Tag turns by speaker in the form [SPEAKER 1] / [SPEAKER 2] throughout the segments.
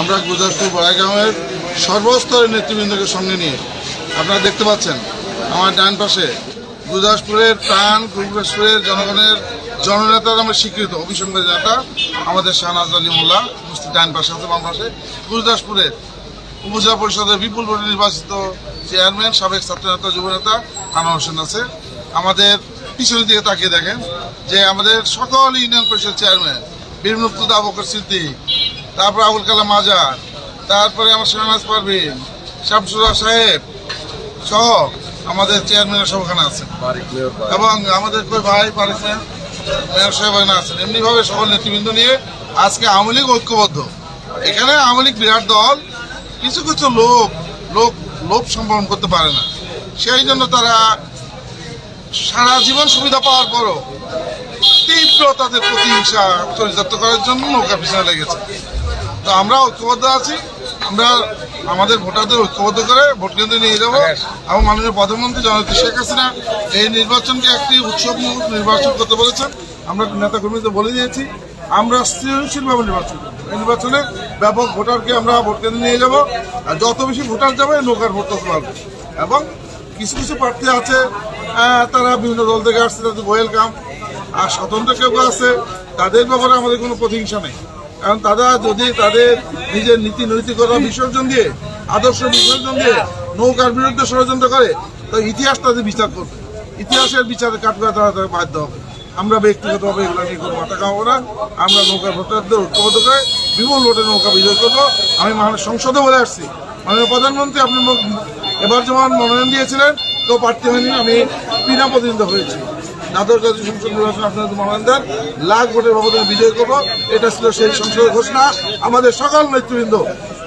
[SPEAKER 1] আমরা গুজরাটপুর বড়াইগ্রামের সর্বস্তরের নেতৃবৃন্দকে সঙ্গে নিয়ে। আপনারা দেখতে পাচ্ছেন, আমার ডান পাশে গুরদাসপুরের প্রাণ গুরদাসপুরের জনগণের জননেতার নামে স্বীকৃত অভিসংবাদী নেতা আমাদের শাহনাজ আলী মোল্লা উপস্থিত ডান পাশে আছে, বাম পাশে। গুরদাসপুরের উপজেলা পরিষদের বিপুল ভোটে নির্বাচিত চেয়ারম্যান, সাবেক ছাত্রনেতা, যুবনেতা আনোয়ার হোসেন আছে। আমাদের পিছনের দিকে তাকিয়ে দেখেন যে আমাদের সকল ইউনিয়ন পরিষদ চেয়ারম্যান বীর মুক্তুদা বকর সিদ্দিক তারপর আবুল কালাম আজাদ তারপরে আমার শাহনাজ পারভিন শামসুরা সাহেব সহ আমাদের চেয়ারম্যানের সব ওখানে আছেন এবং আমাদের কই ভাই পারেছেন মেয়র সাহেব আছেন। এমনিভাবে সকল নেতৃবৃন্দ নিয়ে আজকে আওয়ামী লীগ ঐক্যবদ্ধ। এখানে আওয়ামী লীগ বিরাট দল কিছু কিছু লোক লোক লোভ সম্পাদন করতে পারে না। সেই জন্য তারা সারা জীবন সুবিধা পাওয়ার পরও তীব্র তাদের প্রতিহিংসা চরিতার্থ করার জন্য নৌকা পিছনে লেগেছে। তো আমরা ঐক্যবদ্ধ আছি। আমরা আমাদের ভোটারদের ঐক্যবদ্ধ করে ভোট কেন্দ্রে নিয়ে যাব এবং মাননীয় প্রধানমন্ত্রী জননেত্রী শেখ হাসিনা এই নির্বাচনকে একটি উৎসব নির্বাচন করতে বলেছেন। আমরা নেতা কর্মীদের বলে দিয়েছি, আমরা সৃজনশীলভাবে নির্বাচন করব। এই নির্বাচনে ব্যাপক ভোটারকে আমরা ভোট কেন্দ্রে নিয়ে যাব আর যত বেশি ভোটার যাবে, নৌকার ভোট তত পারবে এবং কিছু কিছু প্রার্থী আছে তারা বিভিন্ন দল থেকে আসছে, তাদের ওয়েলকাম আর স্বতন্ত্র কেউ আছে, তাদের ব্যাপারে আমাদের কোনো প্রতিহিংসা নেই। কারণ তারা যদি তাদের নিজের নীতি নৈতিকতা বিসর্জন দিয়ে, আদর্শ বিসর্জন দিয়ে নৌকার বিরুদ্ধে ষড়যন্ত্র করে, তো ইতিহাস তাদের বিচার করবে। ইতিহাসের বিচারে কাটবে তারা তাকে বাধ্য হবে। আমরা ব্যক্তিগতভাবে এগুলো নিয়ে কোনো মাথা খাব না। আমরা নৌকা ভোটারদের ঐক্যবদ্ধ করে বিপুল ভোটে নৌকা বিজয় করব। আমি মাননীয় সংসদে বলে আসছি। মাননীয় প্রধানমন্ত্রী, আপনি এবার যেমন মনোনয়ন দিয়েছিলেন, তো প্রার্থী হয়নি, আমি বিনা প্রতিনিধিত্ব হয়েছি। নাদর জাতীয় সংসদ নির্বাচন মনোনয়ন দেন। লাখ ভোটের ব্যবধানে বিজয় করব। এটা ছিল সেই সংসদের ঘোষণা। আমাদের সকল নেতৃবৃন্দ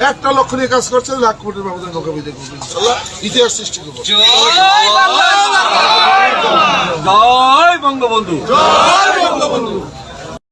[SPEAKER 1] একটা লক্ষ্য নিয়ে কাজ করছে লাখ ভোটের ব্যবধানে নৌকা বিজয় করব। ইনশাল্লাহ ইতিহাস সৃষ্টি করব।
[SPEAKER 2] জয় বঙ্গবন্ধু।
[SPEAKER 1] জয় বঙ্গবন্ধু।